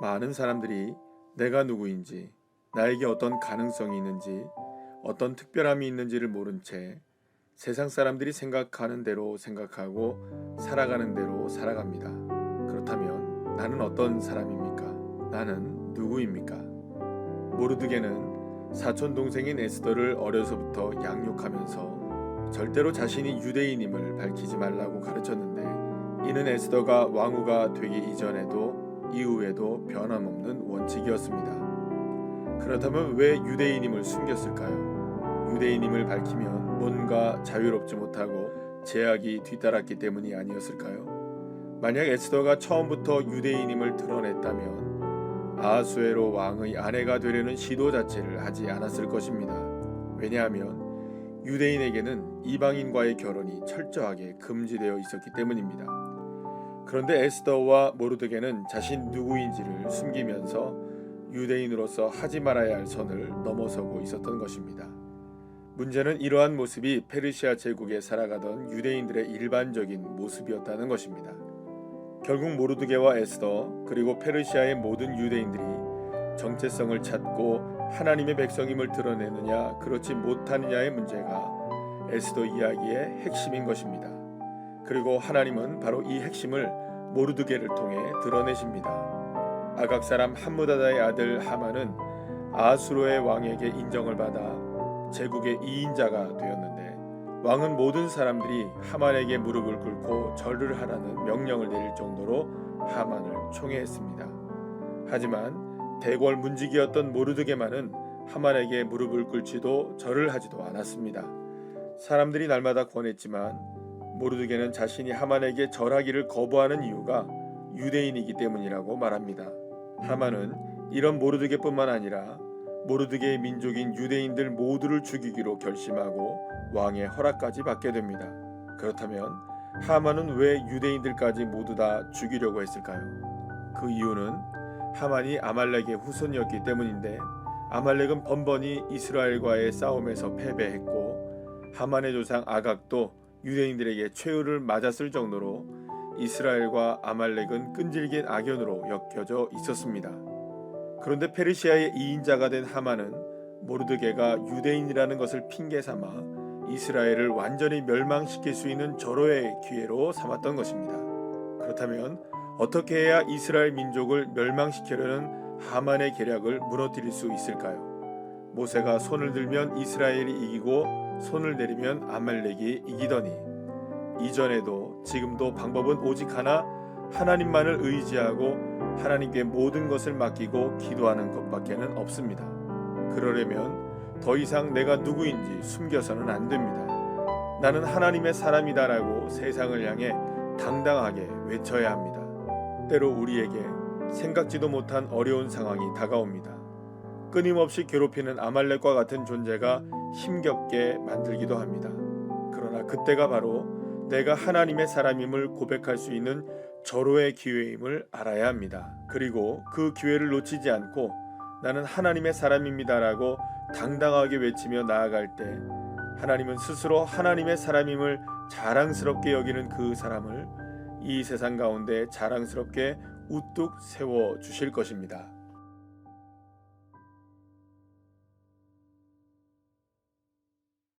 많은 사람들이 내가 누구인지, 나에게 어떤 가능성이 있는지, 어떤 특별함이 있는지를 모른 채 세상 사람들이 생각하는 대로 생각하고 살아가는 대로 살아갑니다. 그렇다면 나는 어떤 사람입니까? 나는 누구입니까? 모르드게는 사촌 동생인 에스더를 어려서부터 양육하면서 절대로 자신이 유대인임을 밝히지 말라고 가르쳤는데 이는 에스더가 왕후가 되기 이전에도 이후에도 변함없는 원칙이었습니다. 그렇다면 왜 유대인임을 숨겼을까요? 유대인임을 밝히면 뭔가 자유롭지 못하고 제약이 뒤따랐기 때문이 아니었을까요? 만약 에스더가 처음부터 유대인임을 드러냈다면 아하수에로 왕의 아내가 되려는 시도 자체를 하지 않았을 것입니다. 왜냐하면 유대인에게는 이방인과의 결혼이 철저하게 금지되어 있었기 때문입니다. 그런데 에스더와 모르드게는 자신 누구인지를 숨기면서 유대인으로서 하지 말아야 할 선을 넘어서고 있었던 것입니다. 문제는 이러한 모습이 페르시아 제국에 살아가던 유대인들의 일반적인 모습이었다는 것입니다. 결국 모르드게와 에스더 그리고 페르시아의 모든 유대인들이 정체성을 찾고 하나님의 백성임을 드러내느냐 그렇지 못하느냐의 문제가 에스더 이야기의 핵심인 것입니다. 그리고 하나님은 바로 이 핵심을 모르드게를 통해 드러내십니다. 아각 사람 함무다다의 아들 하만은 아수로의 왕에게 인정을 받아 제국의 2인자가 되었는데 왕은 모든 사람들이 하만에게 무릎을 꿇고 절을 하라는 명령을 내릴 정도로 하만을 총애했습니다. 하지만 대궐 문지기였던 모르드게만은 하만에게 무릎을 꿇지도 절을 하지도 않았습니다. 사람들이 날마다 권했지만 모르드게는 자신이 하만에게 절하기를 거부하는 이유가 유대인이기 때문이라고 말합니다. 하만은 이런 모르드게뿐만 아니라 모르드게의 민족인 유대인들 모두를 죽이기로 결심하고 왕의 허락까지 받게 됩니다. 그렇다면 하만은 왜 유대인들까지 모두 다 죽이려고 했을까요? 그 이유는 하만이 아말렉의 후손이었기 때문인데 아말렉은 번번이 이스라엘과의 싸움에서 패배했고 하만의 조상 아각도 유대인들에게 최후를 맞았을 정도로 이스라엘과 아말렉은 끈질긴 악연으로 엮여져 있었습니다. 그런데 페르시아의 2인자가 된 하만은 모르드게가 유대인이라는 것을 핑계 삼아 이스라엘을 완전히 멸망시킬 수 있는 절호의 기회로 삼았던 것입니다. 그렇다면 어떻게 해야 이스라엘 민족을 멸망시키려는 하만의 계략을 무너뜨릴 수 있을까요? 모세가 손을 들면 이스라엘이 이기고 손을 내리면 아말렉이 이기더니 이전에도 지금도 방법은 오직 하나 하나님만을 의지하고 하나님께 모든 것을 맡기고 기도하는 것밖에는 없습니다. 그러려면 더 이상 내가 누구인지 숨겨서는 안 됩니다. 나는 하나님의 사람이다라고 세상을 향해 당당하게 외쳐야 합니다. 때로 우리에게 생각지도 못한 어려운 상황이 다가옵니다. 끊임없이 괴롭히는 아말렉과 같은 존재가 힘겹게 만들기도 합니다. 그러나 그때가 바로 내가 하나님의 사람임을 고백할 수 있는 절호의 기회임을 알아야 합니다. 그리고 그 기회를 놓치지 않고 나는 하나님의 사람입니다라고 당당하게 외치며 나아갈 때 하나님은 스스로 하나님의 사람임을 자랑스럽게 여기는 그 사람을 이 세상 가운데 자랑스럽게 우뚝 세워 주실 것입니다.